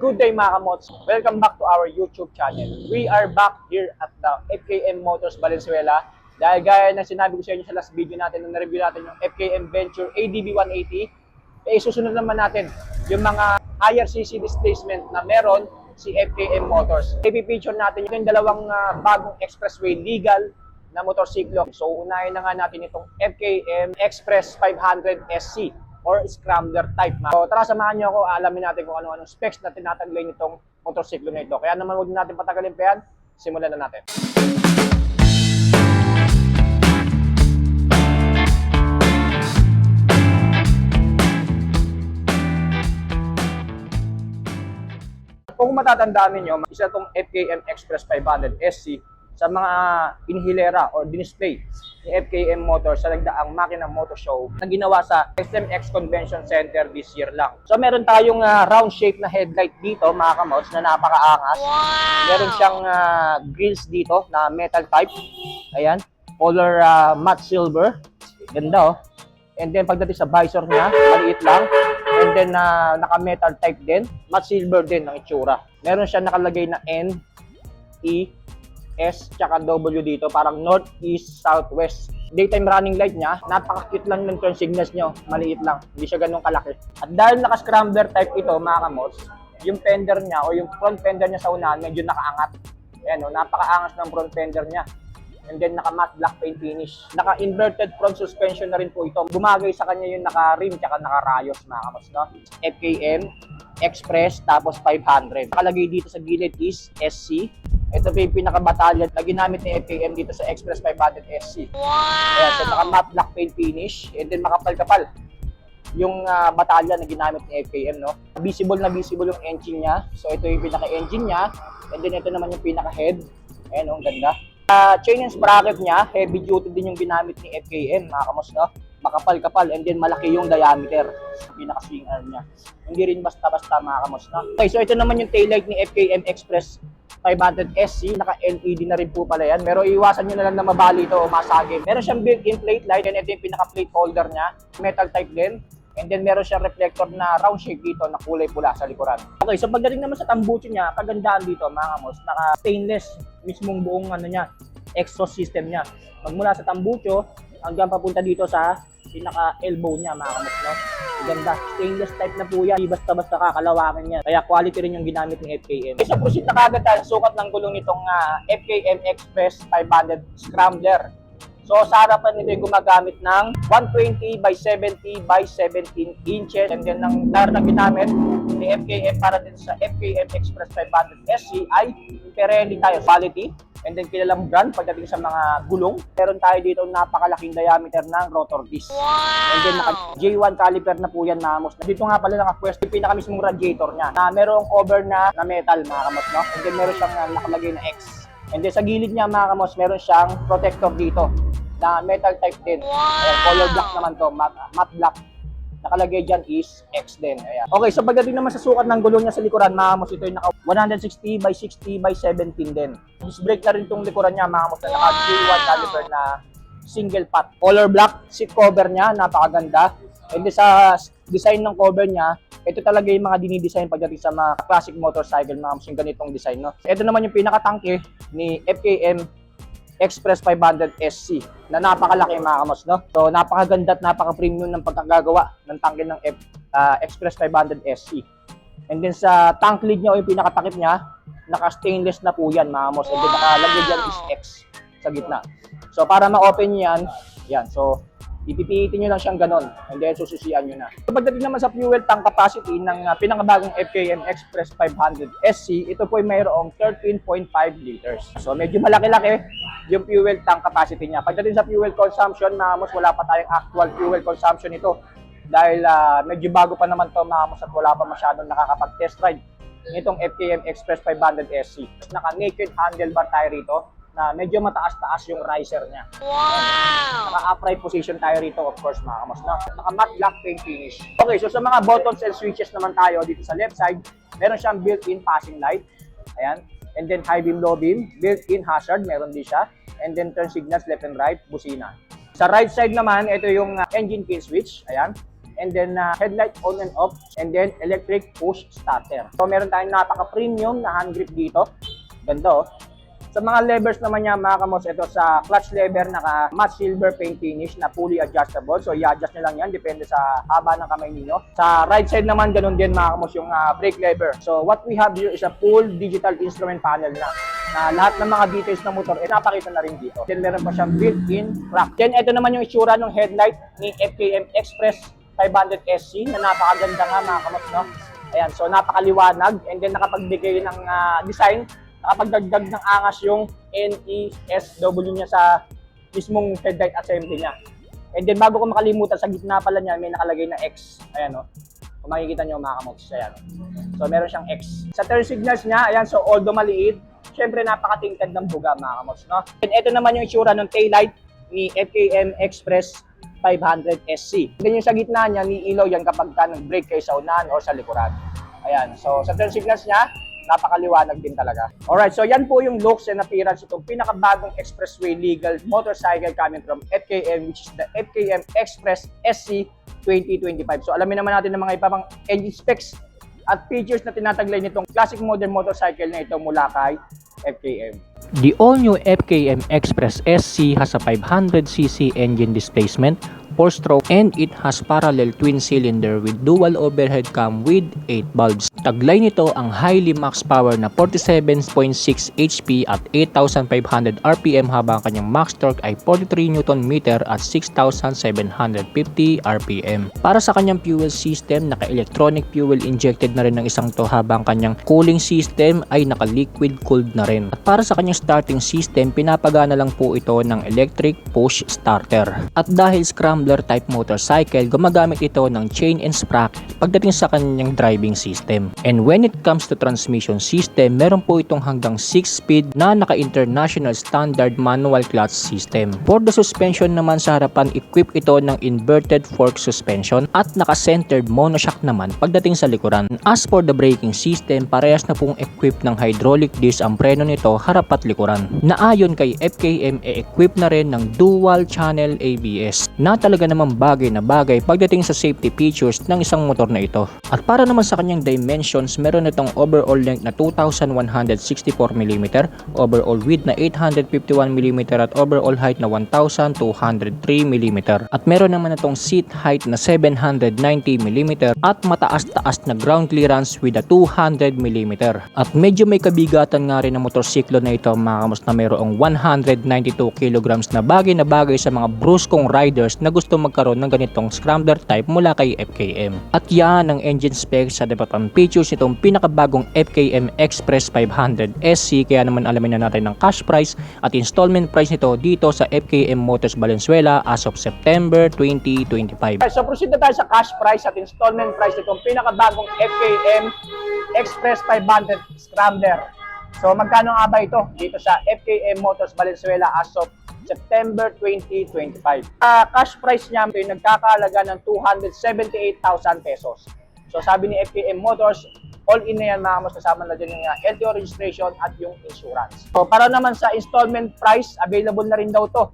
Good day mga kamots! Welcome back to our YouTube channel. We are back here at the FKM Motors Valenzuela. Dahil gaya ng sinabi ko sa inyo sa last video natin nung na-review natin yung FKM Venture ADB 180, eh susunod naman natin yung mga higher CC displacement na meron si FKM Motors. I-feature natin yung dalawang ah, bagong expressway legal na motorsiklo. So unahin na nga natin itong FKM Express 500 SC or scrambler type. So tara samahan niyo ako, alamin natin kung ano-anong specs na tinataglay nitong motorsiklo na ito. Kaya naman huwag na natin patagalin pa yan, simulan na natin. Kung matatandaan ninyo, isa itong FKM Express 500 SC sa mga inhilera or display ni FKM Motors sa nagdaang Makina Motor Show na ginawa sa SMX Convention Center this year lang. So meron tayong ah, round shape na headlight dito mga kamots na napakaangas. Meron siyang ah, grills dito na metal type. Ayan, color ah, matte silver. Ganda oh. And then pagdating sa visor niya, maliit lang. And then na naka-metal type din, matte silver din ang itsura. Meron siya nakalagay na N, E, S, tsaka W dito, parang north, east, southwest. Daytime running light niya, napaka-cute lang ng turn signals nyo, maliit lang, hindi siya ganun kalaki. At dahil naka-scrambler type ito, mga kamos, yung fender niya o yung front fender niya sa unahan, medyo nakaangat. Ayan o, napakaangas ng front fender niya. And then naka-matte black paint finish. Naka-inverted front suspension na rin po ito. Bumagay sa kanya yung naka-rim tsaka naka-rayos mga kamos, no? FKM, Express, tapos 500. Nakalagay dito sa gilid is SC. Ito pa yung pinaka-batalyon na ginamit ni FKM dito sa Express 500 SC. Ayan, so naka-matte black paint finish. And then makapal-kapal yung ah, batalya na ginamit ni FKM, no? Visible na visible yung engine niya. So ito yung pinaka-engine niya. And then ito naman yung pinaka-head. Ayan, oh, ang ganda. Ah, chain and sprocket niya, heavy duty din yung ginamit ni FKM, mga kamos, no? Makapal-kapal and then malaki yung diameter. Pinaka-swing arm niya. Hindi rin basta-basta mga kamos, no? Okay, so ito naman yung taillight ni FKM Express 500 SC, naka-LED na rin po pala yan. Pero iwasan nyo na lang na mabali ito o masagi. Meron siyang built-in plate light and ito yung pinaka-plate holder niya. Metal type din. And then meron siyang reflector na round shape dito na kulay pula sa likuran. Okay, so pagdating naman sa tambucho niya, kagandaan dito mga kamos, naka-stainless mismong buong ano niya, exhaust system niya. Magmula sa tambucho hanggang papunta dito sa pinaka-elbow niya mga kamos, no? Ganda. Stainless type na po yan. Di basta-basta kakalawakan niya. Kaya quality rin yung ginamit ng FKM. So proceed na kagad tayo. Sukat ng gulong nitong ah, FKM Express 500 Scrambler. So sa harapan nito yung gumagamit ng 120 by 70 by 17 inches. And then ng tire na ginamit ni FKM para din sa FKM Express 500 SC ay Pirelli tayo quality. And then kilalang brand pagdating sa mga gulong. Meron tayo dito napakalaking diameter ng rotor disc. And then naka J1 caliper na po yan na amos. Dito nga pala nakapwesto yung pinaka mismong radiator niya. Na merong cover na, na metal mga kamos, no? And then meron siyang ah, nakalagay na X. And then sa gilid niya mga kamos, meron siyang protector dito na metal type din. Ayan, color black naman to, matte, matte black. Nakalagay dyan is X din. Ayan. Okay, so pagdating naman sa sukat ng gulong niya sa likuran, mga kamos, ito yung naka 160 by 60 by 17 din. Disc brake na rin itong likuran niya, mga kamos, na naka J1 caliper na single pot. Color black, seat cover niya, napakaganda. And sa design ng cover niya, ito talaga yung mga dinidesign pagdating sa mga classic motorcycle, mga ganitong design. No? Ito naman yung pinaka-tangke ni FKM Express 500 SC na napakalaki mga kamos, no? So, napakaganda at napaka-premium ng pagkagagawa ng tangke ng F, ah, Express 500 SC. And then sa tank lid niya o yung pinakatakip niya, naka-stainless na po yan mga kamos. And then nakalagay dyan is X sa gitna. So, para ma-open yan, yan. So, ipipihitin nyo lang siyang ganon. And then sususian nyo na. So, pagdating naman sa fuel tank capacity ng uh, pinakabagong FKM Express 500 SC, ito po ay mayroong 13.5 liters. So, medyo malaki-laki yung fuel tank capacity niya. Pagdating sa fuel consumption, mga amos, wala pa tayong actual fuel consumption ito. Dahil ah, medyo bago pa naman to mga amos at wala pa masyadong nakakapag-test ride nitong FKM Express 500 SC. Naka-naked handlebar tayo rito na medyo mataas-taas yung riser niya. Naka-upright position tayo rito, of course, mga kamos. No? Naka-matte black paint finish. Okay, so sa mga buttons and switches naman tayo dito sa left side, meron siyang built-in passing light. Ayan. And then high beam, low beam, built-in hazard, meron din siya. And then turn signals left and right, busina. Sa right side naman, ito yung uh, engine kill switch. Ayan. and then uh, headlight on and off, and then electric push starter. So meron tayong napaka-premium na hand grip dito. Ganda oh. Sa mga levers naman niya mga kamos, ito sa clutch lever naka matte silver paint finish na fully adjustable. So i-adjust nyo lang yan depende sa haba ng kamay niyo. Sa right side naman ganun din mga kamos yung ah, brake lever. So what we have here is a full digital instrument panel na na lahat ng mga details ng motor eh, napakita na rin dito. Then meron pa siyang built-in rack. Then ito naman yung itsura ng headlight ni FKM Express 500 SC na napakaganda nga mga kamos no. Ayan, so napakaliwanag and then nakapagbigay ng ah, design nakapagdagdag ng angas yung NESW niya sa mismong headlight assembly niya. And then bago ko makalimutan, sa gitna pala niya may nakalagay na X. Ayan o. Kung makikita niyo mga kamoks, ayan. So meron siyang X. Sa turn signals niya, ayan, so although maliit, syempre napakatingkad ng buga mga kamoks, no? And ito naman yung itsura ng taillight ni FKM Express 500 SC. Then yung sa gitna niya, ni ilaw yan kapag ka nag-brake kayo sa unahan o sa likuran. Ayan, so sa turn signals niya, napakaliwanag din talaga. Alright, so yan po yung looks and appearance itong pinakabagong expressway legal motorcycle coming from FKM which is the FKM Express SC 2025. So alamin naman natin ng mga iba pang engine specs at features na tinataglay nitong classic modern motorcycle na ito mula kay FKM. The all-new FKM Express SC has a 500cc engine displacement, 4-stroke, and it has parallel twin-cylinder with dual overhead cam with 8 bulbs. Taglay nito ang highly max power na 47.6 HP at 8,500 RPM habang kanyang max torque ay 43 Nm at 6,750 RPM. Para sa kanyang fuel system, naka-electronic fuel injected na rin ng isang to habang kanyang cooling system ay naka-liquid cooled na rin. At para sa kanyang starting system, pinapagana lang po ito ng electric push starter. At dahil scrambler type motorcycle, gumagamit ito ng chain and sprocket pagdating sa kanyang driving system. And when it comes to transmission system, meron po itong hanggang 6-speed na naka-international standard manual clutch system. For the suspension naman sa harapan, equip ito ng inverted fork suspension at naka-centered monoshock naman pagdating sa likuran. As for the braking system, parehas na pong equipped ng hydraulic disc ang preno nito harap at likuran. Na ayon kay FKM, e-equip na rin ng dual channel ABS na talaga namang bagay na bagay pagdating sa safety features ng isang motor na ito. At para naman sa kanyang dimensions, meron itong overall length na 2,164mm, overall width na 851mm at overall height na 1,203mm. At meron naman itong seat height na 790mm at mataas-taas na ground clearance with a 200mm. At medyo may kabigatan nga rin ang motorsiklo na ito mga kamos na mayroong 192 kilograms na bagay na bagay sa mga bruskong riders na gusto magkaroon ng ganitong scrambler type mula kay FKM. At yan ang engine specs sa ang features nitong pinakabagong FKM Express 500 SC kaya naman alamin na natin ng cash price at installment price nito dito sa FKM Motors Valenzuela as of September 2025. Okay, so proceed na tayo sa cash price at installment price nitong pinakabagong FKM Express 500 Scrambler. So magkano nga ba ito dito sa FKM Motors Valenzuela as of September 2025? Ah, cash price niya ito yung nagkakalaga ng 278,000 pesos. So sabi ni FKM Motors, all in na yan mga kamos, kasama na din yung uh, LTO registration at yung insurance. So para naman sa installment price, available na rin daw to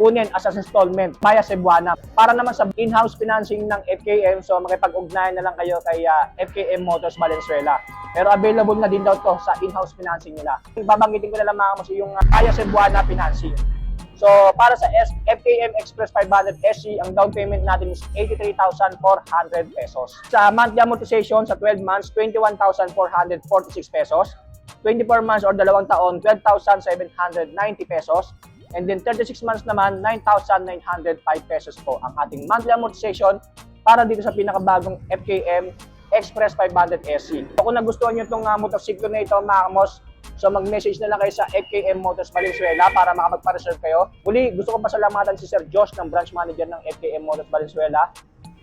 kunin as an installment via Cebuana. Para naman sa in-house financing ng FKM, so makipag-ugnayan na lang kayo kay ah, FKM Motors Valenzuela. Pero available na din daw to sa in-house financing nila. Babanggitin ko na lang mga kamos yung uh, via Cebuana financing. So, para sa S- FKM Express 500 SC, ang down payment natin is 83,400 pesos. Sa monthly amortization sa 12 months, 21,446 pesos. 24 months or dalawang taon, 12,790 pesos. And then 36 months naman, 9,905 pesos po ang ating monthly amortization para dito sa pinakabagong FKM Express 500 SC. So, kung nagustuhan nyo itong uh, motorsiklo na ito, mga kamos, So mag-message na lang kayo sa FKM Motors Valenzuela para makapagpa-reserve kayo. Muli, gusto ko pasalamatan si Sir Josh ng branch manager ng FKM Motors Valenzuela,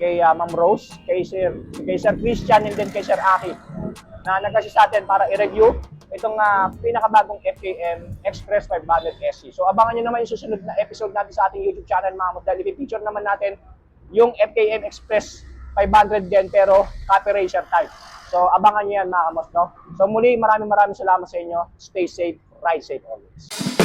kay uh, Ma'am Rose, kay Sir, kay Sir Christian, and then kay Sir Aki na nagkasi sa atin para i-review itong uh, pinakabagong FKM Express 500 SC. So abangan nyo naman yung susunod na episode natin sa ating YouTube channel mga dahil i-feature naman natin yung FKM Express 500 din pero copy racer type. So abangan nyo yan mga kamos, no? So muli maraming maraming salamat sa inyo. Stay safe, ride safe always.